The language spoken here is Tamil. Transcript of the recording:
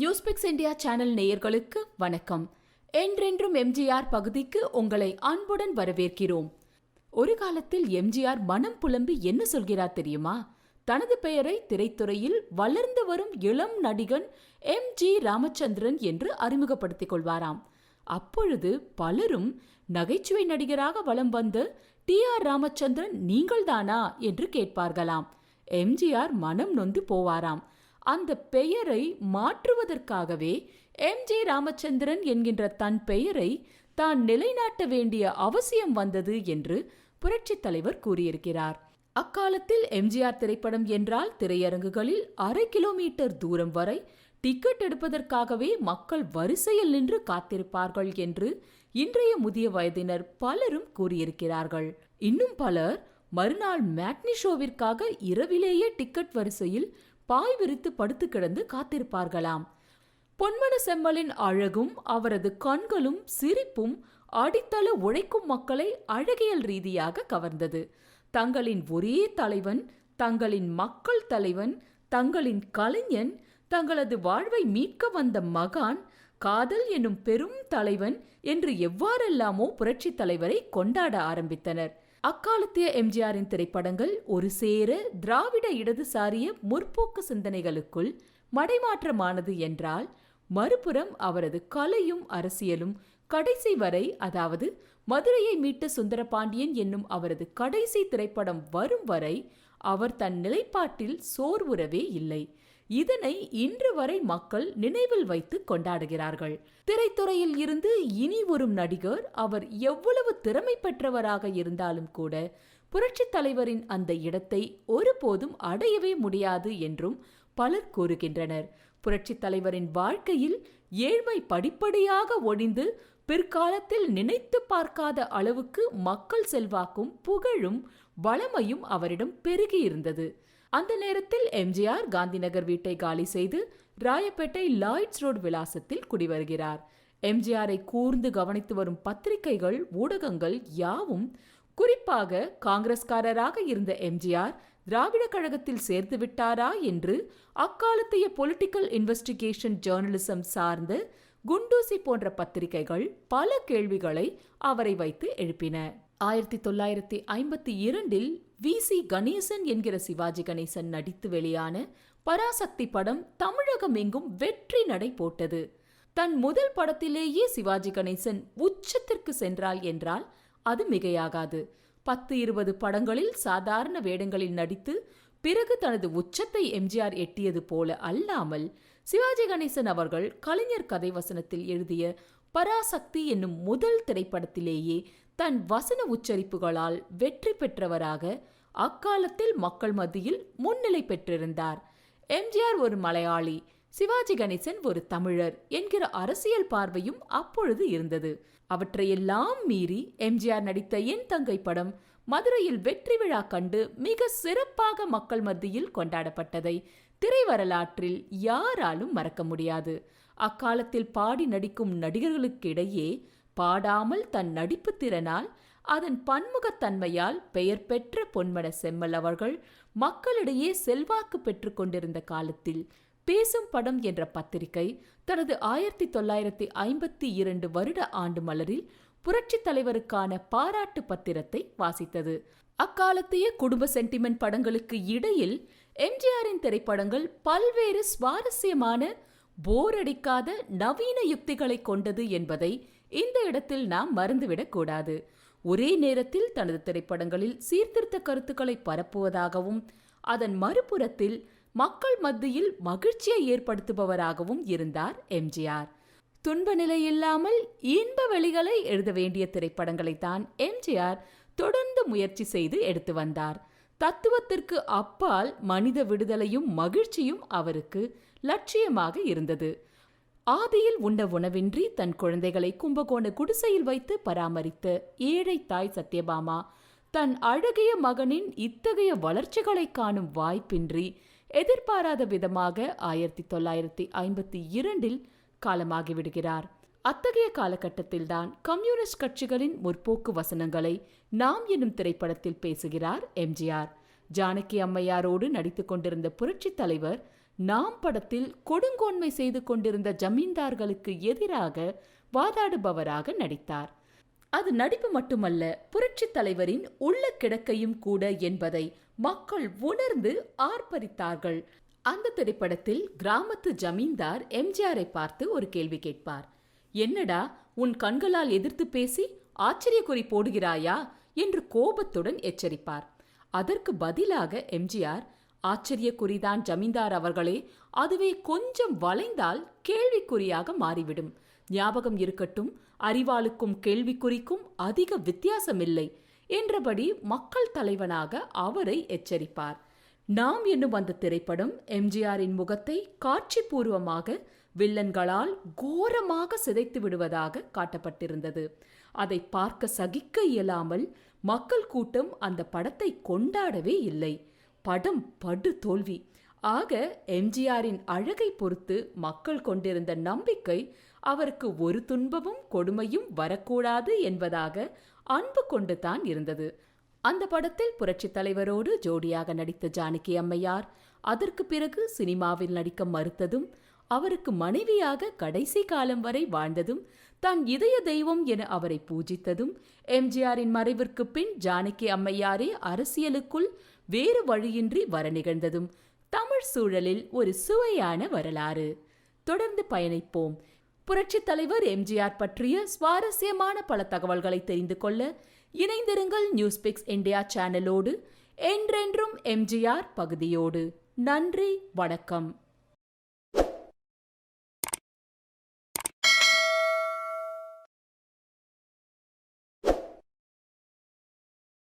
நியூஸ்பிக்ஸ் இந்தியா சேனல் நேயர்களுக்கு வணக்கம். என்றென்றும் எம்ஜிஆர் பகுதிக்கு உங்களை அன்புடன் வரவேற்கிறோம். ஒரு காலத்தில் எம்ஜிஆர் மனம் புலம்பி என்ன சொல்கிறார் தெரியுமா? தனது பெயரை திரைத்துறையில் வளர்ந்து வரும் இளம் நடிகன் எம் ஜி ராமச்சந்திரன் என்று அறிமுகப்படுத்திக் கொள்வாராம். அப்பொழுது பலரும் நகைச்சுவை நடிகராக வலம் வந்து டி ஆர் ராமச்சந்திரன் நீங்கள்தானா? என்று கேட்பார்களாம். எம்ஜிஆர் மனம் நொந்து போவாராம். அந்த பெயரை மாற்றுவதற்காகவே எம். ஜி. ராமச்சந்திரன் என்கின்ற தன் பெயரை தான் நிலைநாட்ட வேண்டிய அவசியம் வந்தது என்று புரட்சித் தலைவர் கூறியிருக்கிறார். அக்காலத்தில் எம்ஜிஆர் திரைப்படம் என்றால் திரையரங்குகளில் அரை கிலோமீட்டர் தூரம் வரை டிக்கெட் எடுப்பதற்காகவே மக்கள் வரிசையில் நின்று காத்திருப்பார்கள் என்று இன்றைய முதிய வயதினர் பலரும் கூறியிருக்கிறார்கள். இன்னும் பலர் மறுநாள் மேட்னி ஷோவிற்காக இரவிலேயே டிக்கெட் வரிசையில் பாய் விரித்து படுத்து கிடந்து காத்திருப்பார்களாம். பொன்மன செம்மலின் அழகும் அவரது கண்களும் சிரிப்பும் அடித்தள உழைக்கும் மக்களை அழகியல் ரீதியாக கவர்ந்தது. தங்களின் ஒரே தலைவன் தங்களின் மக்கள் தலைவன் தங்களின் கலைஞன் தங்களது வாழ்வை மீட்க வந்த மகான் காதல் எனும் பெரும் தலைவன் என்று எவ்வாறெல்லாமோ புரட்சித் தலைவரை கொண்டாட ஆரம்பித்தனர். அக்காலத்திய எம்ஜிஆரின் திரைப்படங்கள் ஒரு சேர திராவிட இடதுசாரிய முற்போக்கு சிந்தனைகளுக்குள் மடைமாற்றமானது என்றால் மறுபுறம் அவரது கலையும் அரசியலும் கடைசி வரை அதாவது மதுரையை மீட்ட சுந்தரபாண்டியன் என்னும் அவரது கடைசி திரைப்படம் வரும் வரை அவர் தன் நிலைப்பாட்டில் சோர்வுறவே இல்லை. இதனை இன்று வரை மக்கள் நினைவில் வைத்து கொண்டாடுகிறார்கள். திரைத்துறையில் இருந்து இனி வரும் நடிகர் அவர் எவ்வளவு திறமை பெற்றவராக இருந்தாலும் கூட புரட்சித் தலைவரின் அந்த இடத்தை ஒருபோதும் அடையவே முடியாது என்றும் பலர் கூறுகின்றனர். புரட்சித் தலைவரின் வாழ்க்கையில் ஏழ்மை படிப்படியாக ஒழிந்து பிற்காலத்தில் நினைத்து பார்க்காத அளவுக்கு மக்கள் செல்வாக்கும் புகழும் வளமையும் அவரிடம் பெருகியிருந்தது. அந்த நேரத்தில் எம்ஜிஆர் காந்திநகர் வீட்டை காலி செய்து ராயப்பேட்டை லாய்ட்ஸ் ரோடு விலாசத்தில் குடிவருகிறார். எம்ஜிஆரை கூர்ந்து கவனித்து வரும் பத்திரிகைகள் ஊடகங்கள் யாவும் குறிப்பாக காங்கிரஸ்காரராக இருந்த எம்ஜிஆர் திராவிட கழகத்தில் சேர்த்து விட்டாரா என்று அக்காலத்தைய பொலிட்டிக்கல் இன்வெஸ்டிகேஷன் ஜேர்னலிசம் சார்ந்த குண்டூசி போன்ற பத்திரிகைகள் பல கேள்விகளை அவரை வைத்து எழுப்பின. ஆயிரத்தி தொள்ளாயிரத்தி ஐம்பத்தி இரண்டில் வி. சி. கணேசன் என்கிற சிவாஜி கணேசன் நடித்து வெளியான பராசக்தி படம் தமிழகம் எங்கும் வெற்றி நடை போட்டது. தன் முதல் படத்திலேயே சிவாஜி கணேசன் உச்சத்திற்கு சென்றால் என்றால் அது மிகையாகாது. பத்து இருபது படங்களில் சாதாரண வேடங்களில் நடித்து பிறகு தனது உச்சத்தை எம்ஜிஆர் எட்டியது போல அல்லாமல் சிவாஜி கணேசன் அவர்கள் கலைஞர் கதை வசனத்தில் எழுதிய பராசக்தி என்னும் முதல் திரைப்படத்திலேயே தன் வசன உச்சரிப்புகளால் வெற்றி பெற்றவராக அக்காலத்தில் மக்கள் மத்தியில் முன்னிலை பெற்றிருந்தார். எம்ஜிஆர் ஒரு மலையாளி சிவாஜி கணேசன் ஒரு தமிழர் என்கிற அரசியல் பார்வையும் அப்பொழுது இருந்தது. அவற்றையெல்லாம் மீறி எம்ஜிஆர் நடித்த என் தங்கை படம் மதுரையில் வெற்றி விழா கண்டு மிக சிறப்பாக மக்கள் மத்தியில் கொண்டாடப்பட்டதை திரை வரலாற்றில் யாராலும் மறக்க முடியாது. அக்காலத்தில் பாடி நடிக்கும் நடிகர்களுக்கிடையே பாடாமல் தன் நடிப்பு திறனால் அதன் பன்முகத்தன்மையால் பெயர் பெற்ற பொன்மன செம்மல் அவர்கள் மக்களிடையே செல்வாக்கு பெற்று கொண்டிருந்த காலத்தில் பேசும் படம் என்ற பத்திரிகை தனது ஆயிரத்தி தொள்ளாயிரத்தி ஐம்பத்தி இரண்டு வருட ஆண்டு மலரில் புரட்சித் தலைவருக்கான பாராட்டு பத்திரத்தை வாசித்தது. அக்காலத்தையே குடும்ப சென்டிமெண்ட் படங்களுக்கு இடையில் எம்ஜிஆரின் திரைப்படங்கள் பல்வேறு சுவாரஸ்யமான போர் அடிக்காத நவீன யுக்திகளை கொண்டது என்பதை இந்த இடத்தில் நாம் மறந்துவிடக் கூடாது. ஒரே நேரத்தில் தனது திரைப்படங்களில் சீர்திருத்த கருத்துக்களை பரப்புவதாகவும் அதன் மறுபுறத்தில் மக்கள் மத்தியில் மகிழ்ச்சியை ஏற்படுத்துபவராகவும் இருந்தார் எம்ஜிஆர் துன்ப நிலை இல்லாமல் இன்ப வெளிகளை எழுத வேண்டிய திரைப்படங்களைத்தான் எம்ஜிஆர் தொடர்ந்து முயற்சி செய்து எடுத்து வந்தார். தத்துவத்திற்கு அப்பால் மனித விடுதலையும் மகிழ்ச்சியும் அவருக்கு லட்சியமாக இருந்தது. ஆதியில் உண்ட உணவின்றி தன் குழந்தைகளை கும்பகோண குடிசையில் வைத்து பராமரித்த ஏழை தாய் சத்யபாமா தன் அழகிய மகனின் இத்தகைய வளர்ச்சிகளை காணும் வாய்ப்பின்றி எதிர்பாராத விதமாக ஆயிரத்தி தொள்ளாயிரத்தி ஐம்பத்தி இரண்டில் காலமாகிவிடுகிறார். அத்தகைய காலகட்டத்தில்தான் கம்யூனிஸ்ட் கட்சிகளின் முற்போக்கு வசனங்களை நாம் என்னும் திரைப்படத்தில் பேசுகிறார் எம்ஜிஆர் ஜானகி அம்மையாரோடு நடித்துக் கொண்டிருந்த புரட்சித் தலைவர் நாம் படத்தில் கொடுங்கோன்மை செய்து கொண்டிருந்த ஜமீன்தார்களுக்கு எதிராக வாதாடுபவராக நடித்தார். அது நடிப்பு மட்டுமல்ல புரட்சித் தலைவரின் உள்ள கிடக்கையும் கூட என்பதை மக்கள் உணர்ந்து ஆர்ப்பரித்தார்கள். அந்த திரைப்படத்தில் கிராமத்து ஜமீன்தார் எம்ஜிஆரை பார்த்து ஒரு கேள்வி கேட்பார். என்னடா உன் கண்களால் எதிர்த்து பேசி ஆச்சரியக்குறி போடுகிறாயா? என்று கோபத்துடன் எச்சரிப்பார். அதற்கு பதிலாக எம்ஜிஆர் ஆச்சரியக்குறிதான் ஜமீன்தார் அவர்களே அதுவே கொஞ்சம் வளைந்தால் கேள்விக்குறியாக மாறிவிடும். ஞாபகம் இருக்கட்டும் அறிவாளுக்கும் கேள்விக்குறிக்கும் அதிக வித்தியாசமில்லை என்றபடி மக்கள் தலைவனாக அவரை எச்சரிப்பார். நாம் என்னும் அந்த திரைப்படம் எம்ஜிஆரின் முகத்தை காட்சிபூர்வமாக வில்லன்களால் கோரமாக சிதைத்து விடுவதாக காட்டப்பட்டிருந்தது. அதை பார்க்க சகிக்க இயலாமல் மக்கள் கூட்டம் அந்த படத்தை கொண்டாடவே இல்லை. படம் படு தோல்வி. ஆக எம்ஜிஆரின் அழகை பொறுத்து மக்கள் கொண்டிருந்த நம்பிக்கை அவருக்கு ஒரு துன்பமும் கொடுமையும் வரக்கூடாது என்பதாக அன்பு கொண்டு தான் இருந்தது. அந்த படத்தில் புரட்சித் தலைவரோடு ஜோடியாக நடித்த ஜானகி அம்மையார் அதற்கு பிறகு சினிமாவில் நடிக்க மறுத்ததும் அவருக்கு மனைவியாக கடைசி காலம் வரை வாழ்ந்ததும் தான் இதய தெய்வம் என அவரை பூஜித்ததும் எம்ஜிஆரின் மறைவிற்கு பின் ஜானகி அம்மையாரே அரசியலுக்குள் வேறு வழியின்றி வர நிகழ்ந்ததும் தமிழ் சூழலில் ஒரு சுவையான வரலாறு. தொடர்ந்து பயணிப்போம். புரட்சித் தலைவர் எம்ஜிஆர் பற்றிய சுவாரஸ்யமான பல தகவல்களை தெரிந்து கொள்ள இணைந்திருங்கள் நியூஸ்பிக்ஸ் இந்தியா சேனலோடு என்றென்றும் எம்ஜிஆர் பகுதியோடு. நன்றி வணக்கம்.